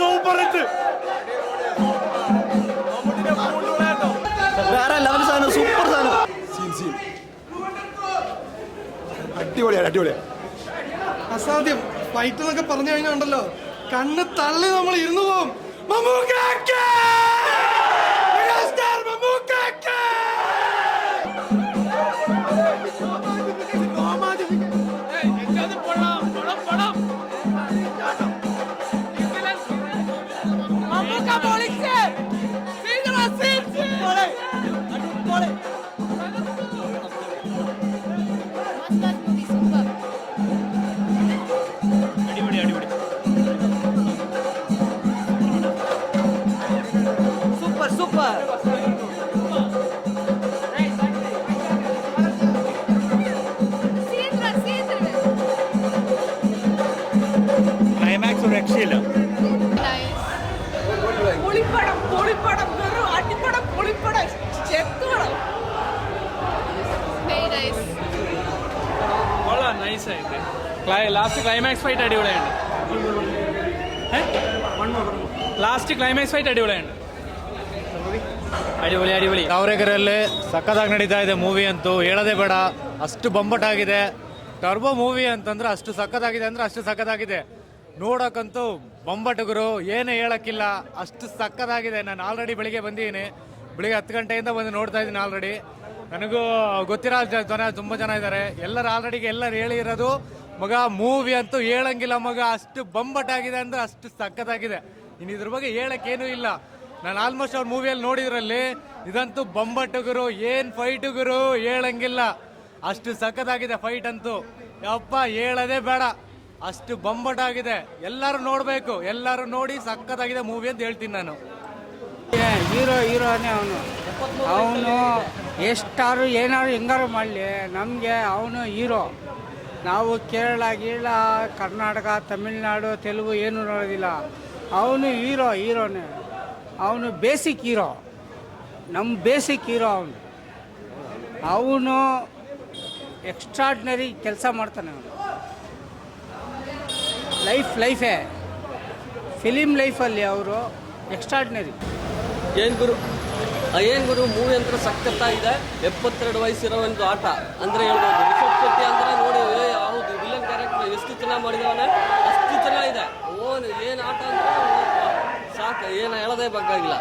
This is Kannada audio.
സൂപ്പർ ഹിറ്റ് വേറെ സാധനം സൂപ്പർ സാധനം. Scene scene. അസാധ്യം. ഫൈറ്റ് എന്നൊക്കെ പറഞ്ഞു കഴിഞ്ഞാൽ ഉണ്ടല്ലോ. കണ്ണ് തള്ളി നമ്മൾ ഇരുന്നു പോകും സൂപ്പർ ക്ലൈമാക്സ് ഒരു രക്ഷയില്ല പൊളിപ്പടം പൊളിപ്പടം വെറും അടിപ്പടം പൊളിപ്പടം. ചെത്തുപടം കൊള്ളാം നൈസ് ആയിട്ട്. ലാസ്റ്റ് ക്ലൈമാക്സ് ഫൈറ്റ് അടിപൊളിയാണ് ലാസ്റ്റ് ക്ലൈമാക്സ് ഫൈറ്റ് അടിപൊളിയാണ് ಅಡಿಪೊಳಿ ಅಡಿಬಳಿ ತಾವರೆಕೆರೆಯಲ್ಲಿ ಸಕ್ಕದಾಗಿ ನಡೀತಾ ಇದೆ ಮೂವಿ ಅಂತೂ. ಹೇಳೋದೇ ಬೇಡ. ಅಷ್ಟು ಬೊಂಬಟಾಗಿದೆ. ಟರ್ಬೋ ಮೂವಿ ಅಂತಂದ್ರೆ ಅಷ್ಟು ಸಕ್ಕತ್ತಾಗಿದೆ ಅಂದ್ರೆ ಅಷ್ಟು ಸಕ್ಕದಾಗಿದೆ ನೋಡೋಕ್ಕಂತೂ ಬೊಂಬಟಗರು, ಏನೇ ಹೇಳಕ್ಕಿಲ್ಲ. ಅಷ್ಟು ಸಕ್ಕತ್ತಾಗಿದೆ ನಾನು ಆಲ್ರೆಡಿ ಬೆಳಿಗ್ಗೆ ಬಂದಿದ್ದೀನಿ ಬೆಳಿಗ್ಗೆ ಹತ್ತು ಗಂಟೆಯಿಂದ ಬಂದು ನೋಡ್ತಾ ಇದ್ದೀನಿ ಆಲ್ರೆಡಿ ನನಗೂ ಗೊತ್ತಿರೋ ಜನ ತುಂಬ ಜನ ಇದ್ದಾರೆ. ಎಲ್ಲರೂ ಆಲ್ರೆಡಿಗೆ ಎಲ್ಲರೂ ಹೇಳಿರೋದು ಮಗ ಮೂವಿ ಅಂತೂ ಹೇಳಂಗಿಲ್ಲ ಮಗ. ಅಷ್ಟು ಬೊಂಬಟಾಗಿದೆ ಅಂದ್ರೆ ಅಷ್ಟು ಸಕ್ಕತ್ತಾಗಿದೆ ಇನ್ನು ಇದ್ರ ಬಗ್ಗೆ ಹೇಳಕ್ಕೇನೂ ಇಲ್ಲ. ನಾನು ಆಲ್ಮೋಸ್ಟ್ ಅವ್ರ ಮೂವಿಯಲ್ಲಿ ನೋಡಿದ್ರಲ್ಲಿ, ಇದಂತೂ ಬೊಂಬಟ್ಟುಗುರು ಏನ್ ಫೈಟುಗುರು ಹೇಳಂಗಿಲ್ಲ. ಅಷ್ಟು ಸಖತ್ತಾಗಿದೆ ಫೈಟ್ ಅಂತೂ. ಯಪ್ಪ, ಹೇಳದೇ ಬೇಡ. ಅಷ್ಟು ಬೊಂಬಟಾಗಿದೆ ಎಲ್ಲರೂ ನೋಡ್ಬೇಕು. ಎಲ್ಲರೂ ನೋಡಿ ಸಖತ್ತಾಗಿದೆ ಮೂವಿ ಅಂತ ಹೇಳ್ತೀನಿ ನಾನು. ಹೀರೋ, ಹೀರೋನೇ ಅವನು. ಅವನು ಎಷ್ಟಾರು ಏನಾರು ಹೆಂಗಾರು ಮಾಡಲಿ. ನಮಗೆ ಅವನು ಹೀರೋ. ನಾವು ಕೇರಳ ಗೀಳ ಕರ್ನಾಟಕ, ತಮಿಳ್ನಾಡು, ತೆಲುಗು ಏನು ನೋಡೋದಿಲ್ಲ. ಅವನು ಹೀರೋ, ಹೀರೋನೇ. ಅವನು ಬೇಸಿಕ್ ಹೀರೋ. ನಮ್ಮ ಬೇಸಿಕ್ ಹೀರೋ ಅವನು. ಅವನು ಎಕ್ಸ್ಟ್ರಾಡ್ನರಿ ಕೆಲಸ ಮಾಡ್ತಾನೆ ಅವನು. ಲೈಫ್, ಲೈಫೇ. ಫಿಲಿಮ್ ಲೈಫಲ್ಲಿ ಅವರು ಎಕ್ಸ್ಟ್ರಾಡ್ನರಿ ಏನು ಗುರು? ಏನು ಗುರು? ಮೂವಿ ಅಂತ ಇದೆ ಎಪ್ಪತ್ತೆರಡು ವಯಸ್ಸಿರೋ ಒಂದು ಆಟ. ಅಂದ್ರೆ ಹೇಳ್ಬೋದು. ಅಂದ್ರೆ ನೋಡಿ ಹೌದು, ವಿಲನ್ ಕ್ಯಾರೆಕ್ಟರ್ ಎಷ್ಟು ಚೆನ್ನಾಗಿ ಮಾಡಿದವನೇ? ಅಷ್ಟು ಚೆನ್ನಾಗಿದೆ. ಏನು ಹೇಳೋದೇ ಬೇಕಾಗಿಲ್ಲ.